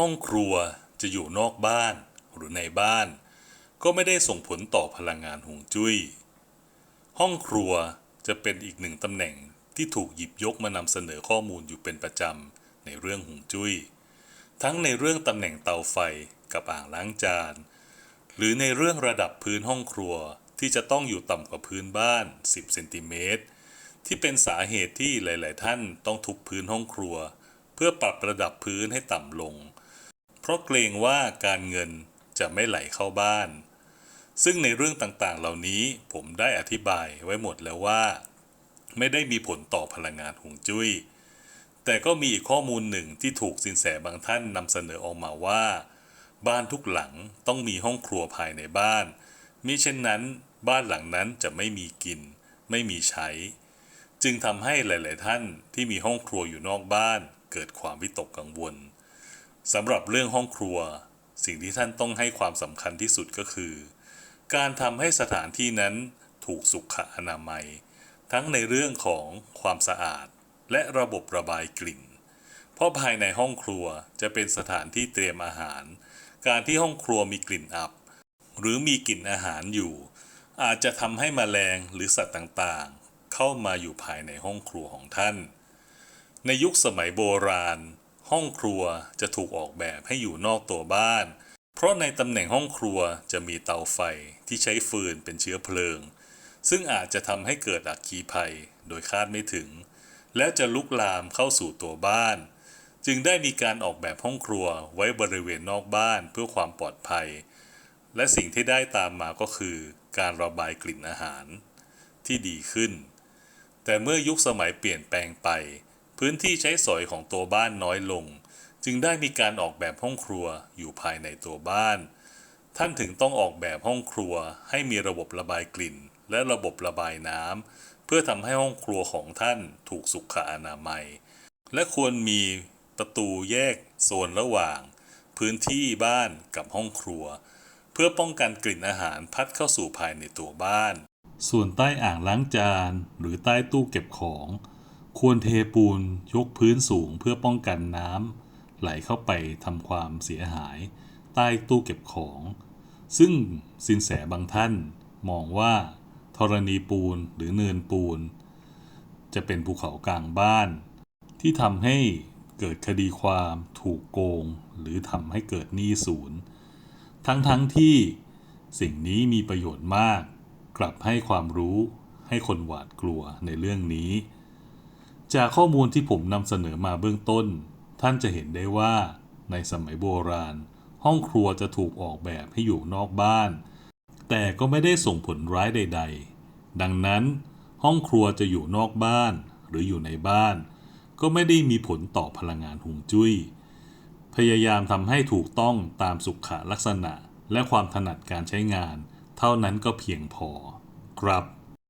ห้องครัวจะอยู่นอกบ้านหรือในบ้าน ก็ไม่ได้ส่งผลต่อพลังงานฮวงจุ้ย ห้องครัวจะเป็นอีกหนึ่งตำแหน่งที่ถูกหยิบยกมานำเสนอข้อมูลอยู่เป็นประจำในเรื่องฮวงจุ้ย ทั้งในเรื่องตำแหน่งเตาไฟกับอ่างล้างจาน หรือในเรื่องระดับพื้นห้องครัวที่จะต้องอยู่ต่ำกว่าพื้นบ้าน 10เซนติเมตรที่เป็นสาเหตุที่หลาย ๆ ท่านต้องทุบพื้นห้องครัว เพื่อปรับระดับพื้นให้ต่ำลง เพราะเกรงว่าการเงินจะไม่ไหลเข้าบ้าน ซึ่งในเรื่องต่างๆ เหล่านี้ผมได้อธิบายไว้หมดแล้วว่า ไม่ได้มีผลต่อพลังงานหงจุ้ย แต่ก็มีอีกข้อมูลหนึ่งที่ถูกสินแสบางท่านนำเสนอออกมาว่า บ้านทุกหลังต้องมีห้องครัวภายในบ้านมิเช่นนั้น บ้านหลังนั้นจะไม่มีกิน ไม่มีใช้ จึงทำให้หลาย ๆ ท่านที่มีห้องครัวอยู่นอกบ้านเกิดความวิตกกังวล สำหรับเรื่องห้องครัว สิ่งที่ท่านต้องให้ความสำคัญที่สุดก็คือ การทำให้สถานที่นั้นถูกสุขอนามัย ทั้งในเรื่องของความสะอาด และระบบระบายกลิ่น เพราะภายในห้องครัวจะเป็นสถานที่เตรียมอาหาร การที่ห้องครัวมีกลิ่นอับ หรือมีกลิ่นอาหารอยู่ อาจจะทำให้แมลงหรือสัตว์ต่างๆ เข้ามาอยู่ภายในห้องครัวของท่าน ในยุคสมัยโบราณ ห้องครัวจะถูกออกแบบให้อยู่นอกตัวบ้าน เพราะในตำแหน่งห้องครัวจะมีเตาไฟที่ใช้ฟืนเป็นเชื้อเพลิง ซึ่งอาจจะทำให้เกิดอัคคีภัยโดยคาดไม่ถึง และจะลุกลามเข้าสู่ตัวบ้าน จึงได้มีการออกแบบห้องครัวไว้บริเวณนอกบ้านเพื่อความปลอดภัย และสิ่งที่ได้ตามมาก็คือ การระบายกลิ่นอาหารที่ดีขึ้น แต่เมื่อยุคสมัยเปลี่ยนแปลงไป พื้นที่ใช้สอยของตัวบ้านน้อยลง จึงได้มีการออกแบบห้องครัวอยู่ภายในตัวบ้าน ท่านถึงต้องออกแบบห้องครัวให้มีระบบระบายกลิ่น และระบบระบายน้ำเพื่อทำให้ห้องครัวของท่านถูกสุขอนามัย และควรมีประตูแยกโซนระหว่าง พื้นที่บ้านกับห้องครัว เพื่อป้องกันกลิ่นอาหารพัดเข้าสู่ภายในตัวบ้าน ส่วนใต้อ่างล้างจานหรือใต้ตู้เก็บของ ควรเทปูนยกพื้นสูงเพื่อป้องกันน้ำไหลเข้าไปทำความเสียหายใต้ตู้เก็บของ ซึ่งสินแสบางท่านมองว่าธรณีปูนหรือเนินปูน จะเป็นภูเขากลางบ้าน ที่ทำให้เกิดคดีความถูกโกง หรือทำให้เกิดหนี้ศูนย์ ทั้งๆทที่สิ่งนี้มีประโยชน์มาก กลับให้ความรู้ให้คนหวาดกลัวในเรื่องนี้ จากข้อมูลที่ผมนำเสนอมาเบื้องต้น ท่านจะเห็นได้ว่า ในสมัยโบราณ ห้องครัวจะถูกออกแบบให้อยู่นอกบ้าน แต่ก็ไม่ได้ส่งผลร้ายใด ๆ ดังนั้น ห้องครัวจะอยู่นอกบ้านหรืออยู่ในบ้าน ก็ไม่ได้มีผลต่อพลังงานหุงจุ้ย พยายามทำให้ถูกต้องตามสุขลักษณะและความถนัดการใช้งาน เท่านั้นก็เพียงพอ ครับ